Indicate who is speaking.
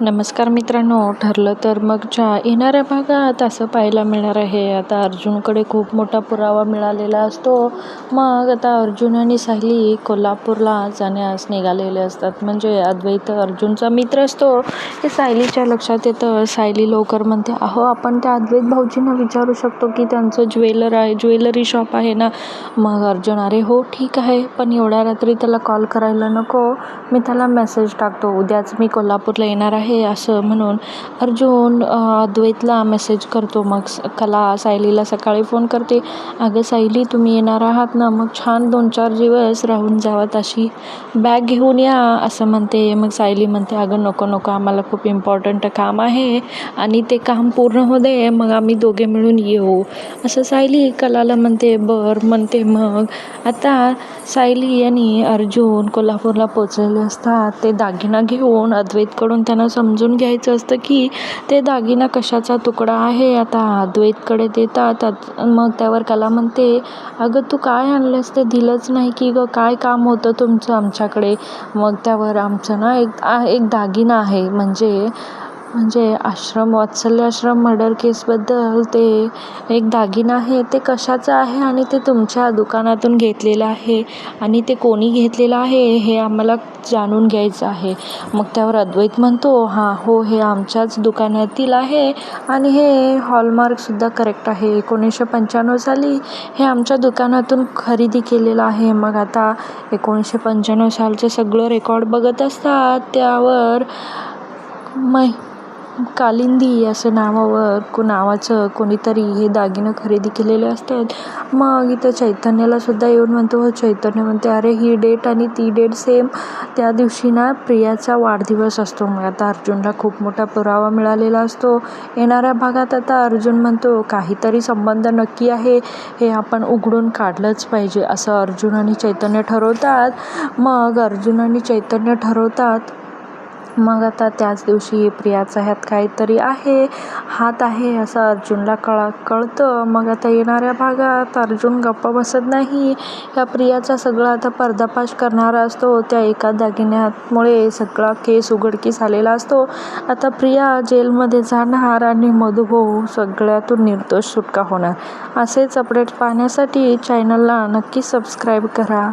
Speaker 1: नमस्कार मित्रांनो ठरलं तर मगच्या येणाऱ्या भागात असं पाहायला मिळणार आहे. आता अर्जुनकडे खूप मोठा पुरावा मिळालेला असतो. मग आता अर्जुन आणि सायली कोल्हापूरला जाण्यास निघालेले असतात. म्हणजे अद्वैत अर्जुनचा मित्र असतो. हे सायलीच्या लक्षात येतं. सायली लवकर म्हणते अहो आपण त्या अद्वैत भाऊजींना विचारू शकतो की त्यांचं ज्वेलर आहे ज्वेलरी शॉप आहे ना? मग अर्जुन अरे हो ठीक आहे. पण एवढ्या रात्री त्याला कॉल करायला नको. मी त्याला मेसेज टाकतो. उद्याच मी कोल्हापूरला येणार आहे. असं म्हणून अर्जुन अद्वैतला मेसेज करतो. मग स कला सायलीला सकाळी फोन करते. अगं सायली तुम्ही येणार आहात ना? मग छान दोन चार दिवस राहून जावात अशी बॅग घेऊन या असं म्हणते. मग सायली म्हणते अगं नको नको. आम्हाला खूप इम्पॉर्टंट काम आहे आणि ते काम पूर्ण होऊ दे. मग आम्ही दोघे मिळून येऊ. असं सायली कलाला म्हणते. बर म्हणते. मग आता सायली आणि अर्जुन कोल्हापूरला पोचलेले असतात. ते दागिना घेऊन अद्वैतकडून त्यांना समजून घ्यायचं असतं की ते दागिना कशाचा तुकडा आहे? आता अद्वैतकडे देतात मग त्यावर कला म्हणते अगं तू काय आणलंस ते दिलंच नाही की गं? काय काम होतं तुमचं आमच्याकडे? मग त्यावर आमचं ना एक एक दागिना आहे. म्हणजे म्हणजे आश्रम वात्सल्य आश्रम मर्डर केसबद्दल ते एक दागिना आहे. ते कशाचं आहे आणि ते तुमच्या दुकानातून घेतलेलं आहे आणि ते कोणी घेतलेलं आहे हे आम्हाला जाणून घ्यायचं आहे. मग त्यावर अद्वैत म्हणतो हां हो हे आमच्याच दुकानातील आहे आणि हे हॉलमार्कसुद्धा करेक्ट आहे. एकोणीसशे पंच्याण्णव साली हे आमच्या दुकानातून खरेदी केलेलं आहे. मग आता एकोणीसशे पंच्याण्णव सालचं सगळं रेकॉर्ड बघत असतात. त्यावर मै कालिंदी असं नावावर को नावाचं कोणीतरी हे दागिनं खरेदी केलेले असतात. मग इथं चैतन्याला सुद्धा येऊन म्हणतो हो चैतन्य म्हणते अरे ही डेट आणि ती डेट सेम. त्या दिवशी ना प्रियाचा वाढदिवस असतो. मग आता अर्जुनला खूप मोठा पुरावा मिळालेला असतो. येणाऱ्या भागात आता अर्जुन म्हणतो काहीतरी संबंध नक्की आहे. हे आपण उघडून काढलंच पाहिजे असं अर्जुन आणि चैतन्य ठरवतात. मग अर्जुन आणि चैतन्य ठरवतात मग आता त्याच दिवशी प्रियाचा ह्यात काहीतरी आहे हात आहे असं अर्जुनला कळा कळतं. मग आता येणाऱ्या भागात अर्जुन गप्पा बसत नाही. या प्रियाचा सगळा आता पर्दाफाश करणारा असतो. त्या एका दागिन्यामुळे सगळा केस उघडकीस आलेला असतो. आता प्रिया जेलमध्ये जाणार आणि मधुभाऊ सगळ्यातून निर्दोष सुटका होणार. असेच अपडेट पाहण्यासाठी चॅनलला नक्की सबस्क्राईब करा.